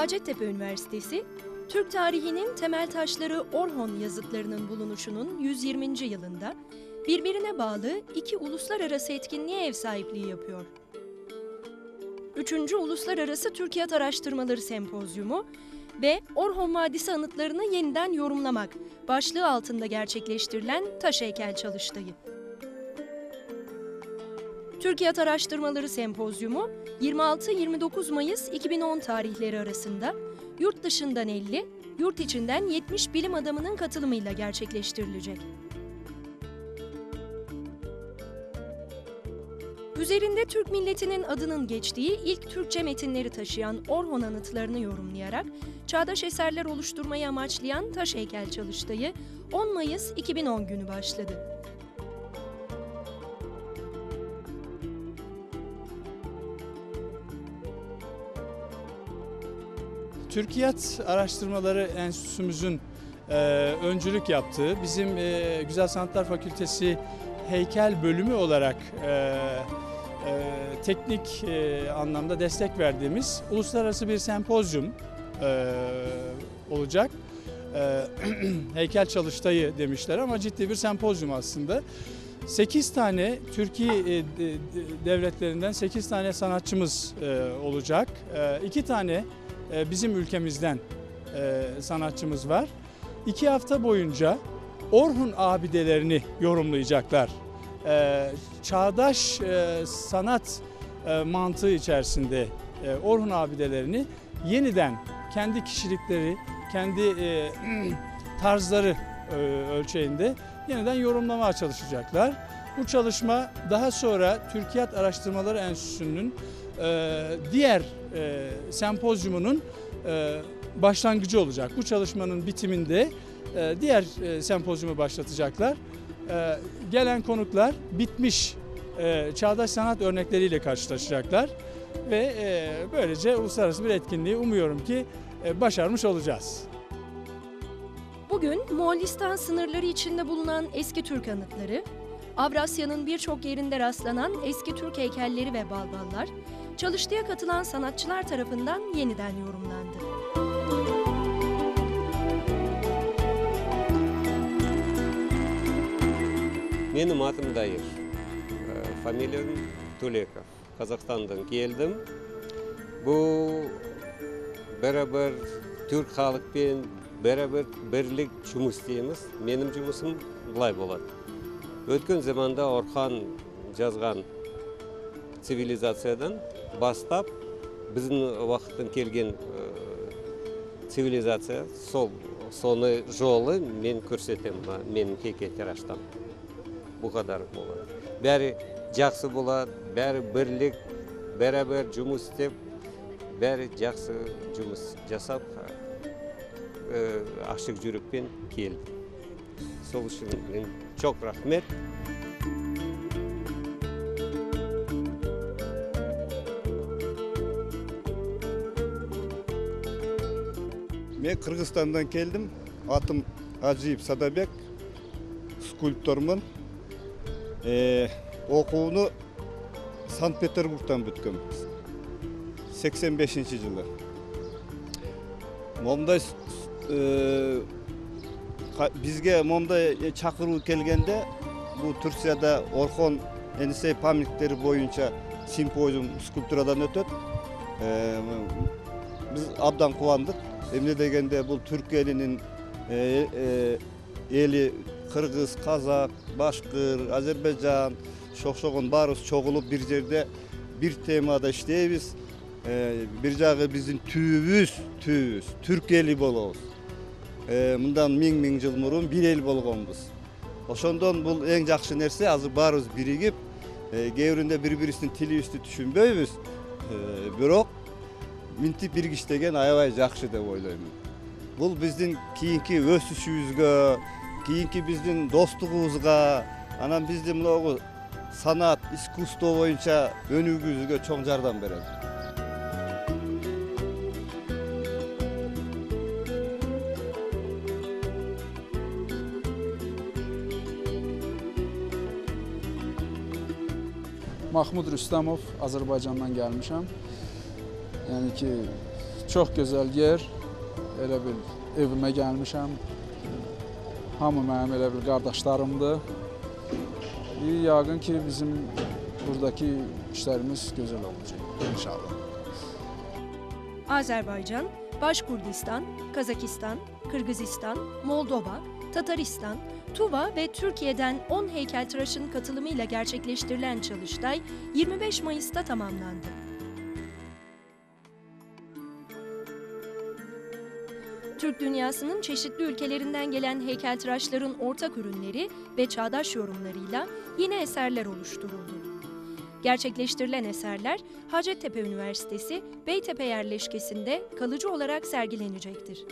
Hacettepe Üniversitesi, Türk tarihinin temel taşları Orhon yazıtlarının bulunuşunun 120. yılında birbirine bağlı iki uluslararası etkinliğe ev sahipliği yapıyor. 3. Uluslararası Türkiyat Araştırmaları Sempozyumu ve Orhon Vadisi anıtlarını yeniden yorumlamak başlığı altında gerçekleştirilen taş heykel çalıştayı. Türkiyat Araştırmaları Sempozyumu 26-29 Mayıs 2010 tarihleri arasında yurt dışından 50, yurt içinden 70 bilim adamının katılımıyla gerçekleştirilecek. Üzerinde Türk milletinin adının geçtiği ilk Türkçe metinleri taşıyan Orhon anıtlarını yorumlayarak çağdaş eserler oluşturmayı amaçlayan taş heykel çalıştayı 10 Mayıs 2010 günü başladı. Türkiyat Araştırmaları Enstitümüzün e, öncülük yaptığı, bizim e, Güzel Sanatlar Fakültesi heykel bölümü olarak e, e, teknik e, anlamda destek verdiğimiz uluslararası bir sempozyum e, olacak. E, heykel çalıştayı demişler ama ciddi bir sempozyum aslında. 8 tane Türkiye e, de- de- devletlerinden 8 tane sanatçımız e, olacak. 2 tane e, bizim ülkemizden e, sanatçımız var. İki hafta boyunca Orhun abidelerini yorumlayacaklar. E, Çağdaş e, sanat e, mantığı içerisinde Orhun abidelerini yeniden kendi kişilikleri, kendi tarzları ölçeğinde yeniden yorumlamaya çalışacaklar. Bu çalışma daha sonra Türkiyat Araştırmaları Enstitüsü'nün e, diğer e, sempozyumunun e, başlangıcı olacak. Bu çalışmanın bitiminde e, diğer e, sempozyumu başlatacaklar. E, gelen konuklar bitmiş e, çağdaş sanat örnekleriyle karşılaşacaklar ve e, böylece uluslararası bir etkinliği umuyorum ki e, başarmış olacağız. Bugün Moğolistan sınırları içinde bulunan eski Türk anıtları, Avrasya'nın birçok yerinde rastlanan eski Türk heykelleri ve balballar, çalıştaya katılan sanatçılar tarafından yeniden yorumlandı. Менің атым Дайыр. Э, Фамилиям Тулеков. Қазақстандан келдім. Бұл бәрібір түрк халықпен бәрібір бірлік жұмыс істейміз. Менің жұмысым былай болады. Өткен заманда Орхан жазған цивилизациядан бастап біздің уақыттан келген э, цивилизация сол соны жолы мен көрсетемін мына менің хейкелтираштан бұл қадар болады. Бәрі жақсы болады бәрі бірлік бәрібір жұмыс істеп бәрі жақсы жұмыс жасап ә, ашық жүрекпен келді сол үшін мен рахмет мен қырғызстаннан келдім атым ажиев садабек скульптормын оқуыны санкт петербургтан бүткөм 85 жылы момундай bizge momda e, çakırılıp kelgende bu Türkiye'de Orhon Enisey pamykteri boyunca simpozyum skulpturadan ötöt. E, biz abdan kuvandık. Emne degende bu Türkiye'nin e, e, eli Kırgız, Kazak, Başkır, Azerbaycan, şoşogun barız çoğulup bir yerde bir temada işleyibiz. E, bir jağı bizim tüyübüz, tüyübüz, Türkiye'li bolobuz. Мындан миң миң жыл мурун бир эл болгонбуз. Ошондон бул эң жакшы нерсе азыр баарыбыз биригип э, кээ биринде бири бирибиздин тилибизди түшүнбөйбүз. Э, бирок минтип биргиштеген аябай жакшы деп ойлоймун бул биздин кийинки өсүшүбүзгө кийинки биздин достугубузга анан биздин мынагу санат искусство боюнча өнүгүүбүзгө чоң жардам берет. Mahmud Rüstəmov Azərbaycandan gəlmişəm. Yəni ki, Çox gözəl yer. Elə bil evimə gəlmişəm. Hamı mənim elə bil qardaşlarımdır. E, Yəqin ki bizim buradakı işlərimiz gözəl olacaq inşallah. Azerbaycan, Başkurdistan, Kazakistan, Kırgızistan, Moldova, Tataristan, Tuva ve Türkiye'den 10 heykeltıraşın katılımıyla gerçekleştirilen çalıştay 25 Mayıs'ta tamamlandı. Türk dünyasının çeşitli ülkelerinden gelen heykeltıraşların ortak ürünleri ve çağdaş yorumlarıyla yeni eserler oluşturuldu. Gerçekleştirilen eserler Hacettepe Üniversitesi Beytepe yerleşkesinde kalıcı olarak sergilenecektir.